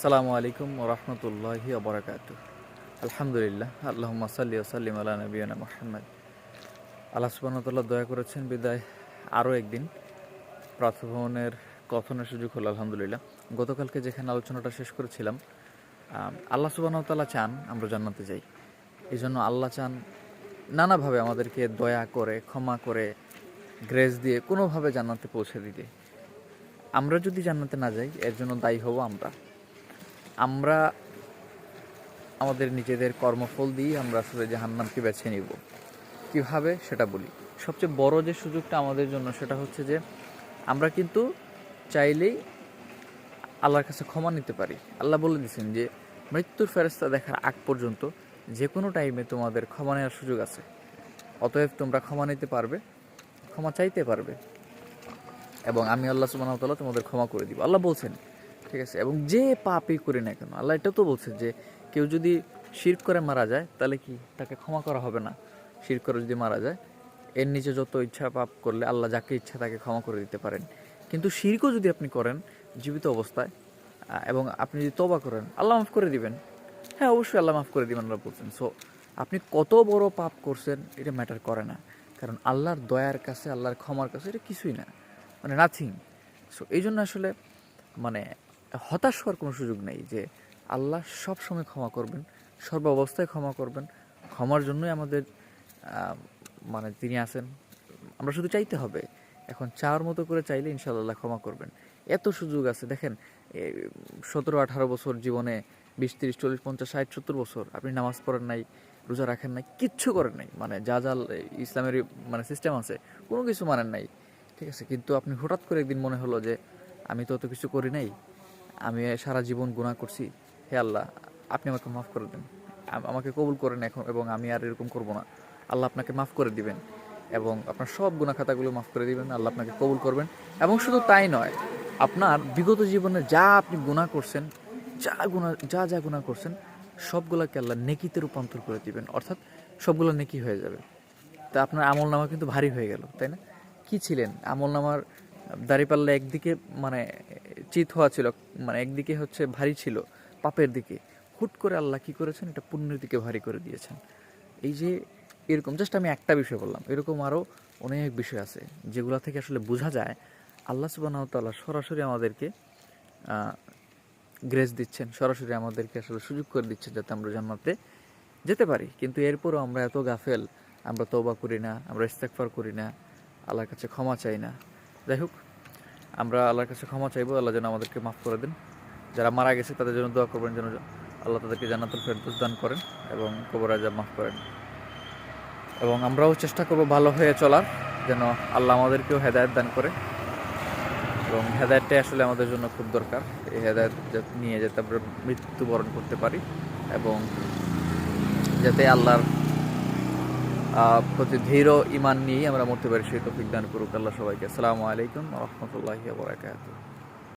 আসসালামু আলাইকুম রহমতুল্লাহি আবরাকাত আলহামদুলিল্লাহ আল্লাহ সাল্লি সাল্লিম আল্লাহ নবীনা মোহাম্মদ। আল্লাহ সুবাহতাল্লাহ দয়া করেছেন, বিদায় আরও একদিন। প্রাতভবনের কথনের সুযোগ হলো, আলহামদুলিল্লাহ। গতকালকে যেখানে আলোচনাটা শেষ করেছিলাম আল্লাহ সুবাহতাল্লাহ চান আমরা জান্নাতে যাই। এই জন্য আল্লাহ চান নানাভাবে আমাদেরকে দয়া করে, ক্ষমা করে, গ্রেস দিয়ে কোনোভাবে জান্নাতে পৌঁছে দিতে। আমরা যদি জান্নাতে না যাই, এর জন্য দায়ী হব আমরা। আমরা আমাদের নিজেদের কর্মফল দিয়ে আমরা আসলে জাহান্নামকে বেছে নিব। কীভাবে? সেটা বলি। সবচেয়ে বড় যে সুযোগটা আমাদের জন্য সেটা হচ্ছে যে, আমরা কিন্তু চাইলেই আল্লাহর কাছে ক্ষমা নিতে পারি। আল্লাহ বলে দিয়েছেন যে, মৃত্যুর ফেরস্তা দেখার আগ পর্যন্ত যে কোনো টাইমে তোমাদের ক্ষমা নেওয়ার সুযোগ আছে। অতএব তোমরা ক্ষমা নিতে পারবে, ক্ষমা চাইতে পারবে। এবং আমি আল্লাহ সুবাহ তোমাদের ক্ষমা করে দিব। আল্লাহ বলছেন ঠিক আছে? এবং যে পাপই করি না কেন, আল্লাহ এটা তো বলছে যে কেউ যদি শির করে মারা যায়, তাহলে কি তাকে ক্ষমা করা হবে না? শির করে যদি মারা যায়, এর নিচে যত ইচ্ছা পাপ করলে আল্লাহ যাকে ইচ্ছা তাকে ক্ষমা করে দিতে পারেন। কিন্তু শিরকও যদি আপনি করেন, জীবিত অবস্থায় এবং আপনি যদি তবা করেন, আল্লাহ মাফ করে দিবেন। হ্যাঁ অবশ্যই আল্লাহ মাফ করে দিবেন, আল্লাহ বলছেন। সো আপনি কত বড় পাপ করছেন, এটা ম্যাটার করে না। কারণ আল্লাহর দয়ার কাছে, আল্লাহর ক্ষমার কাছে এটা কিছুই না। মানে নাথিং সো এই জন্য আসলে মানে হতাশ হওয়ার কোনো সুযোগ নেই যে আল্লাহ সব সময় ক্ষমা করবেন, সর্ব অবস্থায় ক্ষমা করবেন। ক্ষমার জন্যই আমাদের মানে তিনি আছেন। আমরা শুধু চাইতে হবে, এখন চাওয়ার মতো করে চাইলে ইনশাল্লাহ ক্ষমা করবেন। এত সুযোগ আছে, দেখেন সতেরো, আঠারো বছর জীবনে বিশ, তিরিশ, চল্লিশ, পঞ্চাশ, ষাট, সত্তর বছর আপনি নামাজ পড়েন নাই, রোজা রাখেন নাই, কিচ্ছু করেন নাই। মানে যা যা ইসলামের মানে সিস্টেম আছে, কোনো কিছু মানেন নাই। ঠিক আছে, কিন্তু আপনি হঠাৎ করে একদিন মনে হলো যে, আমি তো অত কিছু করি নাই। আমি সারা জীবন গুণা করছি। হে আল্লাহ, আপনি আমাকে মাফ করে দেন। আমাকে কবুল করেন এখন এবং আমি আর এরকম করব না। আল্লাহ আপনাকে মাফ করে দিবেন এবং আপনার সব গুনাহ খাতাগুলো মাফ করে দিবেন। আল্লাহ আপনাকে কবুল করবেন এবং শুধু তাই নয়, আপনার বিগত জীবনে যা আপনি গুনাহ করছেন, যা গুনাহ যা যা গুনাহ করছেন, সবগুলোকে আল্লাহ নেকিতে রূপান্তর করে দিবেন। অর্থাৎ সবগুলো নেকি হয়ে যাবে। তা আপনার আমল নামা কিন্তু ভারী হয়ে গেল, তাই না? কি ছিলেন? আমল নামার দাঁড়িপাল্লা একদিকে মানে চিত হওয়া ছিল মানে একদিকে হচ্ছে ভারী ছিল পাপের দিকে। হুট করে আল্লাহ কি করেছেন? এটা পুণ্যের দিকে ভারী করে দিয়েছেন। এই যে এরকম জাস্ট আমি একটা বিষয় বললাম, এরকম আরও অনেক বিষয় আছে যেগুলো থেকে আসলে বোঝা যায়। আল্লাহ সুবাহ তাল্লাহ সরাসরি আমাদেরকে গ্রেস দিচ্ছেন, সরাসরি আমাদেরকে আসলে সুযোগ করে দিচ্ছেন যাতে আমরা জান্নাতে যেতে পারি। কিন্তু এরপরও আমরা এত গাফেল, আমরা তৌবা করি না, আমরা ইস্তেকফার করি না, আল্লাহর কাছে ক্ষমা চাই না। যাই হোক, আমরা আল্লাহর কাছে ক্ষমা চাইব, আল্লাহ যেন আমাদেরকে মাফ করে দেন। যারা মারা গেছে, তাদের জন্য দোয়া করবেন যেন আল্লাহ তাদেরকে জান্নাতুল ফেরদৌস দান করেন এবং কবর আজাব মাফ করেন। এবং আমরাও চেষ্টা করব ভালো হয়ে চলার, যেন আল্লাহ আমাদেরকেও হেদায়েত দান করে। এবং হেদায়তটাই আসলে আমাদের জন্য খুব দরকার, এই হেদায়ত নিয়ে যাতে আমরা মৃত্যুবরণ করতে পারি এবং যাতে আল্লাহর প্রতি ধীর ইমান নিয়েই আমরা মরতে পারি, সেই তফিক দান করুক আল্লাহ সবাইকে। আসসালামু আলাইকুম রহমতুল্লাহ বরাকাতুহ।